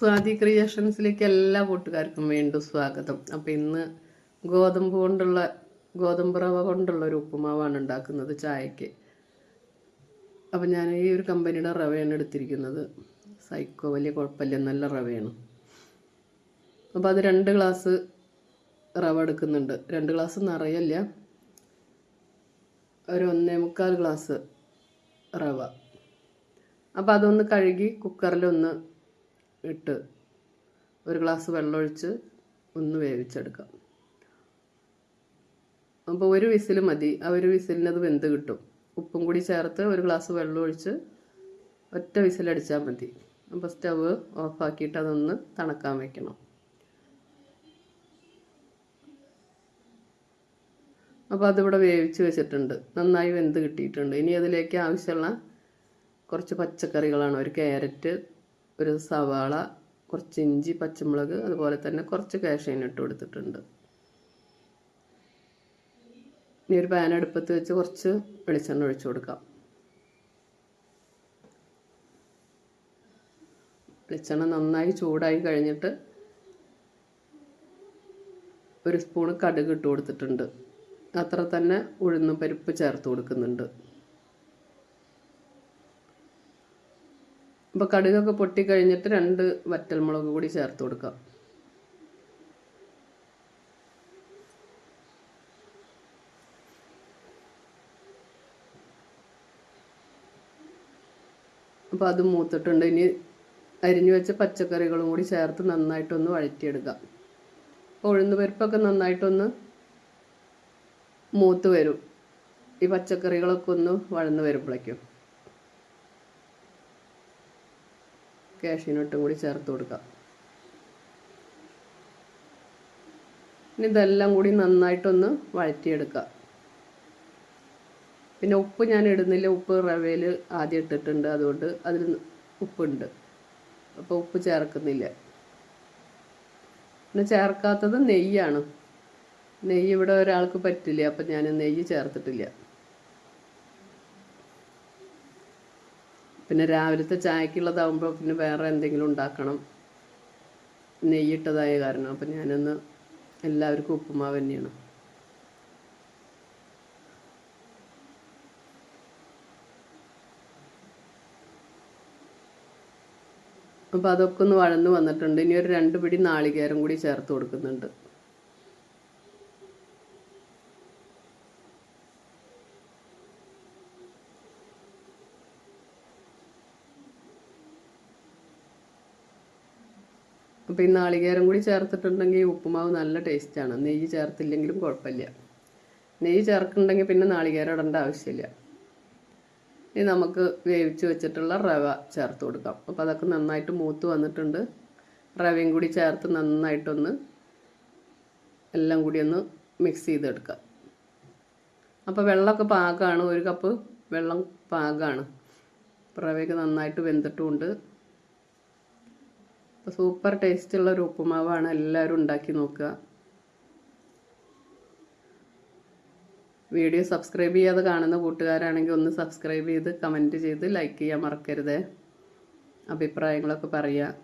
സ്വാതി ക്രിയേഷൻസിലേക്ക് എല്ലാ കൂട്ടുകാർക്കും വീണ്ടും സ്വാഗതം. അപ്പോൾ ഇന്ന് ഗോതമ്പ് കൊണ്ടുള്ള ഗോതമ്പ് റവ കൊണ്ടുള്ള ഒരു ഉപ്പുമാവാണ് ഉണ്ടാക്കുന്നത് ചായക്ക് അപ്പോൾ ഞാൻ ഈ ഒരു കമ്പനിയുടെ റവയാണ് എടുത്തിരിക്കുന്നത്. സൈക്കോ വലിയ കുഴപ്പമില്ല നല്ല റവയാണ്. അപ്പോൾ അത് രണ്ട് ഗ്ലാസ് റവ എടുക്കുന്നുണ്ട്. രണ്ട് ഗ്ലാസ് നിറയല്ല. ഒരു ഒന്നേ മുക്കാൽ ഗ്ലാസ് റവ. അപ്പോൾ അതൊന്ന് കഴുകി കുക്കറിലൊന്ന് ഇട്ട് ഒരു ഗ്ലാസ് വെള്ളമൊഴിച്ച് ഒന്ന് വേവിച്ചെടുക്കാം. അപ്പോൾ ഒരു വിസിൽ മതി. ആ ഒരു വിസിലിനത് വെന്ത് കിട്ടും. ഉപ്പും കൂടി ചേർത്ത് ഒരു ഗ്ലാസ് വെള്ളം ഒഴിച്ച് ഒറ്റ വിസിലടിച്ചാൽ മതി. അപ്പോൾ സ്റ്റവ് ഓഫാക്കിയിട്ട് അതൊന്ന് തണക്കാൻ വെക്കണം. അപ്പോൾ അതിവിടെ വേവിച്ച് വെച്ചിട്ടുണ്ട്. നന്നായി വെന്ത് കിട്ടിയിട്ടുണ്ട്. ഇനി അതിലേക്ക് ആവശ്യമുള്ള കുറച്ച് പച്ചക്കറികളാണ്. ഒരു ക്യാരറ്റ് ഒരു സവാള കുറച്ച് ഇഞ്ചി പച്ചമുളക് അതുപോലെ തന്നെ കുറച്ച് കാഷ്യൻ ഇട്ട് കൊടുത്തിട്ടുണ്ട്. ഇനി ഒരു പാൻ അടുപ്പത്ത് വെച്ച് കുറച്ച് വെളിച്ചെണ്ണ ഒഴിച്ചു കൊടുക്കാം. വെളിച്ചെണ്ണ നന്നായി ചൂടായി കഴിഞ്ഞിട്ട് ഒരു സ്പൂണ് കടുക് ഇട്ട് കൊടുത്തിട്ടുണ്ട്. അത്ര തന്നെ ഉഴുന്നും പരിപ്പ് ചേർത്ത് കൊടുക്കുന്നുണ്ട്. അപ്പോൾ കടുകൊക്കെ പൊട്ടി കഴിഞ്ഞിട്ട് രണ്ട് വറ്റൽമുളക് കൂടി ചേർത്ത് കൊടുക്കാം. അപ്പോൾ അത് മൂത്തിട്ടുണ്ട്. ഇനി അരിഞ്ഞു വെച്ച പച്ചക്കറികളും കൂടി ചേർത്ത് നന്നായിട്ടൊന്ന് വഴറ്റിയെടുക്കാം. അപ്പോൾ ഉഴുന്ന് പരിപ്പൊക്കെ നന്നായിട്ടൊന്ന് മൂത്ത് വരും. ഈ പച്ചക്കറികളൊക്കെ ഒന്ന് വഴന്ന് വരുമ്പോഴേക്കും. കാഷ്യൂനട്ടും കൂടി ചേർത്ത് കൊടുക്കാം. ഇനി ഇതെല്ലാം കൂടി നന്നായിട്ടൊന്ന് വഴറ്റിയെടുക്കാം. പിന്നെ ഉപ്പ് ഞാൻ ഇടുന്നില്ല. ഉപ്പ് റവയിൽ ആദ്യം ഇട്ടിട്ടുണ്ട്. അതുകൊണ്ട് അതിൽ ഉപ്പുണ്ട്. അപ്പോൾ ഉപ്പ് ചേർക്കുന്നില്ല. പിന്നെ ചേർക്കാത്തത് നെയ്യാണ്. നെയ്യ് ഇവിടെ ഒരാൾക്ക് പറ്റില്ല. അപ്പം ഞാൻ നെയ്യ് ചേർത്തിട്ടില്ല. പിന്നെ രാവിലത്തെ ചായക്കുള്ളതാകുമ്പോൾ പിന്നെ വേറെ എന്തെങ്കിലും ഉണ്ടാക്കണം. നെയ്യിട്ടതായ കാരണം. അപ്പം ഞാനൊന്ന് എല്ലാവർക്കും ഉപ്പുമാവ് തന്നെയാണ്. അപ്പോൾ അതൊക്കെ ഒന്ന് വഴന്ന് വന്നിട്ടുണ്ട്. ഇനി ഒരു രണ്ട് പിടി നാളികേരം കൂടി ചേർത്ത് കൊടുക്കുന്നുണ്ട്. അപ്പോൾ ഈ നാളികേരം കൂടി ചേർത്തിട്ടുണ്ടെങ്കിൽ ഉപ്പുമാവ് നല്ല ടേസ്റ്റാണ് നെയ്യ് ചേർത്തില്ലെങ്കിലും കുഴപ്പമില്ല. നെയ്യ് ചേർക്കുന്നുണ്ടെങ്കിൽ പിന്നെ നാളികേരം ഇടേണ്ട ആവശ്യമില്ല. ഇനി നമുക്ക് വേവിച്ച് വെച്ചിട്ടുള്ള റവ ചേർത്ത് കൊടുക്കാം. അപ്പോൾ അതൊക്കെ നന്നായിട്ട് മൂത്ത് വന്നിട്ടുണ്ട്. റവയും കൂടി ചേർത്ത് നന്നായിട്ടൊന്ന് എല്ലാം കൂടി ഒന്ന് മിക്സ് ചെയ്തെടുക്കാം. അപ്പോൾ വെള്ളമൊക്കെ പാകമാണ് ഒരു കപ്പ് വെള്ളം പാകമാണ് റവയൊക്കെ നന്നായിട്ട് വെന്തിട്ടുമുണ്ട്. അപ്പോൾ സൂപ്പർ ടേസ്റ്റുള്ള ഒരു ഉപ്പുമാവാണ് എല്ലാവരും ഉണ്ടാക്കി നോക്കുക. വീഡിയോ സബ്സ്ക്രൈബ് ചെയ്യാതെ കാണുന്ന കൂട്ടുകാരാണെങ്കിൽ ഒന്ന് സബ്സ്ക്രൈബ് ചെയ്ത് കമന്റ് ചെയ്ത് ലൈക്ക് ചെയ്യാൻ മറക്കരുത്. അഭിപ്രായങ്ങളൊക്കെ പറയുക.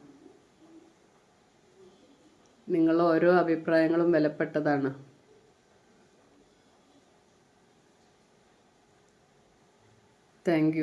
നിങ്ങൾ ഓരോ അഭിപ്രായങ്ങളും വിലപ്പെട്ടതാണ്. താങ്ക്